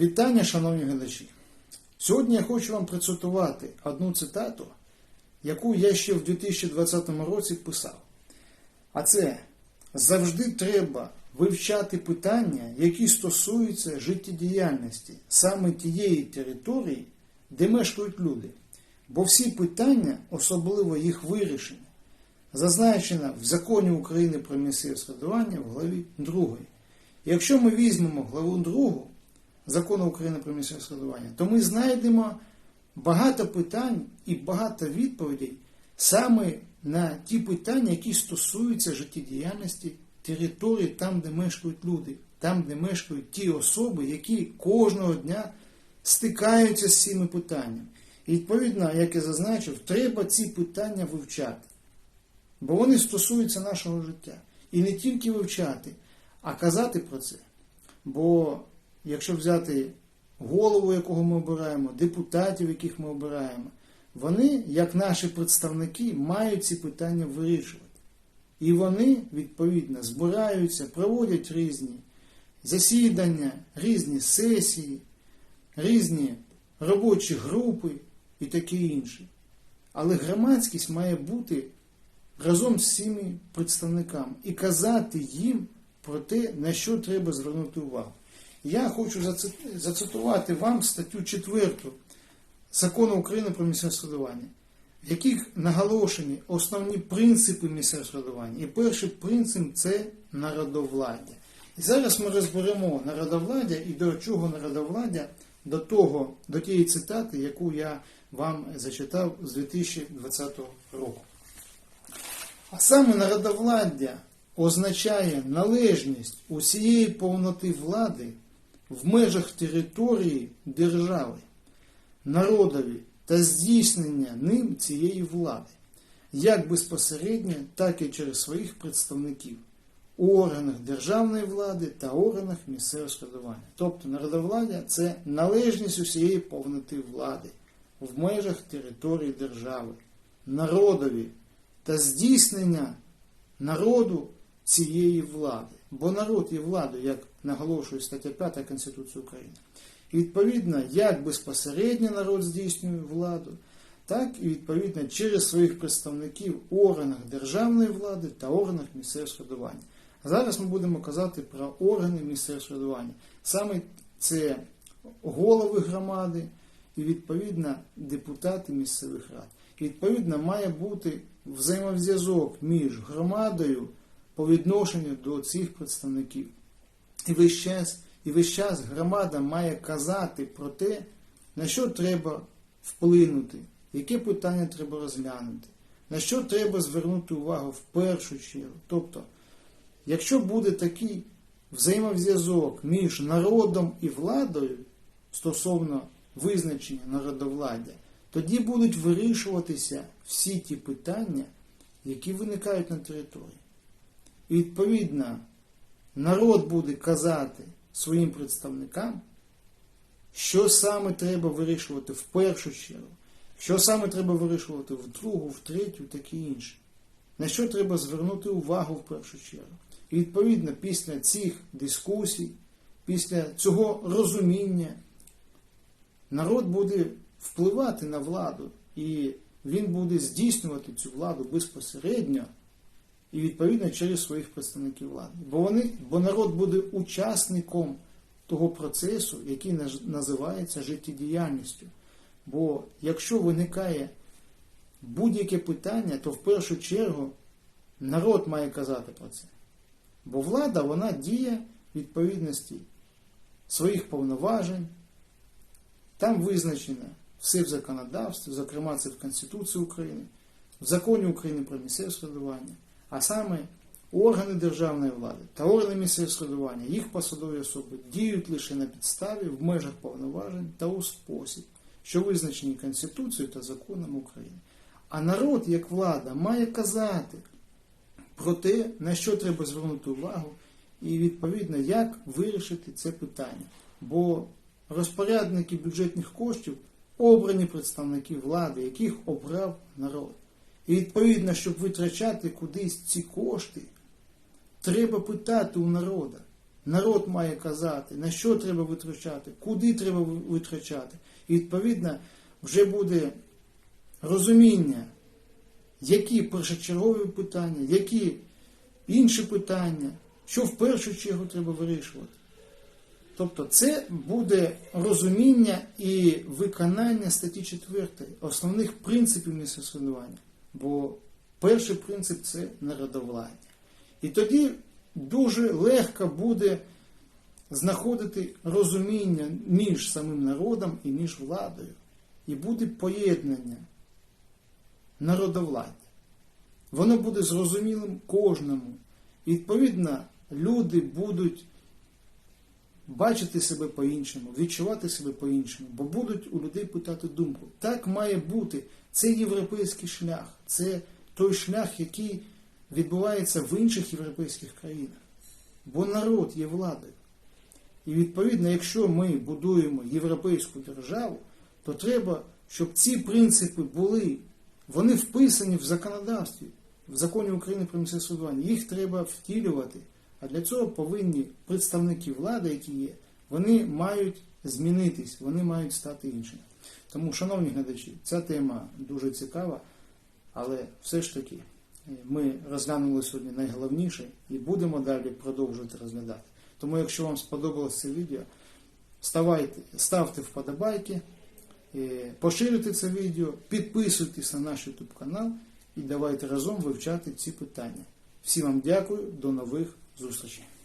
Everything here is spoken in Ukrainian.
Вітання, шановні глядачі. Сьогодні я хочу вам процитувати одну цитату, яку я ще в 2020 році писав. А це завжди треба вивчати питання, які стосуються життєдіяльності саме тієї території, де мешкають люди. Бо всі питання, особливо їх вирішення, зазначено в законі України про місцеве самоврядування в главі 2. Якщо ми візьмемо главу 2 закону України про місцеве самоврядування, то ми знайдемо багато питань і багато відповідей саме на ті питання, які стосуються життєдіяльності території там, де мешкають люди, там, де мешкають ті особи, які кожного дня стикаються з цими питаннями. І відповідно, як я зазначив, треба ці питання вивчати. Бо вони стосуються нашого життя. І не тільки вивчати, а казати про це. Бо якщо взяти голову, якого ми обираємо, депутатів, яких ми обираємо, вони, як наші представники, мають ці питання вирішувати. І вони, відповідно, збираються, проводять різні засідання, різні сесії, різні робочі групи і таке інше. Але громадськість має бути разом з цими представниками і казати їм про те, на що треба звернути увагу. Я хочу зацитувати вам статтю 4 закону України про місцеве самоврядування, в яких наголошені основні принципи місцевого самоврядування. І перший принцип це народовладдя. І зараз ми розберемо народовладдя і до чого народовладдя, до того, до тієї цитати, яку я вам зачитав з 2020 року. А саме народовладдя означає належність усієї повноти влади в межах території держави, народові та здійснення ним цієї влади, як безпосередньо, так і через своїх представників у органах державної влади та органах місцевого самоврядування. Тобто народовладдя це належність усієї повноти влади в межах території держави, народові та здійснення народу цієї влади. Бо народ є владою, як наголошує стаття 5 Конституції України. І відповідно, як безпосередньо народ здійснює владу, так і відповідно через своїх представників у органах державної влади та органах місцевого самоврядування. Зараз ми будемо казати про органи місцевого самоврядування. Саме це голови громади і відповідно депутати місцевих рад. І відповідно має бути взаємозв'язок між громадою по відношенню до цих представників. І весь час, і весь час громада має казати про те, на що треба вплинути, яке питання треба розглянути, на що треба звернути увагу в першу чергу. Тобто, якщо буде такий взаємозв'язок між народом і владою стосовно визначення народовладдя, тоді будуть вирішуватися всі ті питання, які виникають на території. І відповідно, народ буде казати своїм представникам, що саме треба вирішувати в першу чергу, що саме треба вирішувати в другу, в третю, таке інше. На що треба звернути увагу в першу чергу. І відповідно, після цих дискусій, після цього розуміння, народ буде впливати на владу, і він буде здійснювати цю владу безпосередньо і відповідно через своїх представників влади. Бо вони, бо народ буде учасником того процесу, який називається життєдіяльністю. Бо якщо виникає будь-яке питання, то в першу чергу народ має казати про це. Бо влада вона діє відповідності своїх повноважень, там визначено все в законодавстві, зокрема це в Конституції України, в законі України про місцеве самоврядування, а саме органи державної влади та органи місцевого самоврядування, їх посадові особи діють лише на підставі в межах повноважень та у спосіб, що визначені Конституцією та законом України. А народ, як влада, має казати про те, на що треба звернути увагу, і відповідно, як вирішити це питання. Бо розпорядники бюджетних коштів обрані представники влади, яких обрав народ. І відповідно, щоб витрачати кудись ці кошти, треба питати у народа, народ має казати, на що треба витрачати, куди треба витрачати. І відповідно вже буде розуміння, які першочергові питання, які інші питання, що в першу чергу треба вирішувати. Тобто це буде розуміння і виконання статті 4 основних принципів місцевого самоврядування. Бо перший принцип це народовладдя. І тоді дуже легко буде знаходити розуміння між самим народом і між владою. І буде поєднання народовладдя. Воно буде зрозумілим кожному. І відповідно люди будуть бачити себе по-іншому, відчувати себе по-іншому, бо будуть у людей питати думку. Так має бути. Це європейський шлях, це той шлях, який відбувається в інших європейських країнах. Бо народ є владою. І відповідно, якщо ми будуємо європейську державу, то треба, щоб ці принципи були, вони вписані в законодавстві, в законі України про місцеве самоврядування. Їх треба втілювати. А для цього повинні представники влади, які є, вони мають змінитись, вони мають стати іншими. Тому, шановні глядачі, ця тема дуже цікава, але все ж таки е, ми розглянули сьогодні найголовніше і будемо далі продовжувати розглядати. Тому, якщо вам сподобалось це відео, ставайте, ставте вподобайки, е, поширюйте це відео, підписуйтесь на наш YouTube канал і давайте разом вивчати ці питання. Всім вам дякую, до нових 做事情。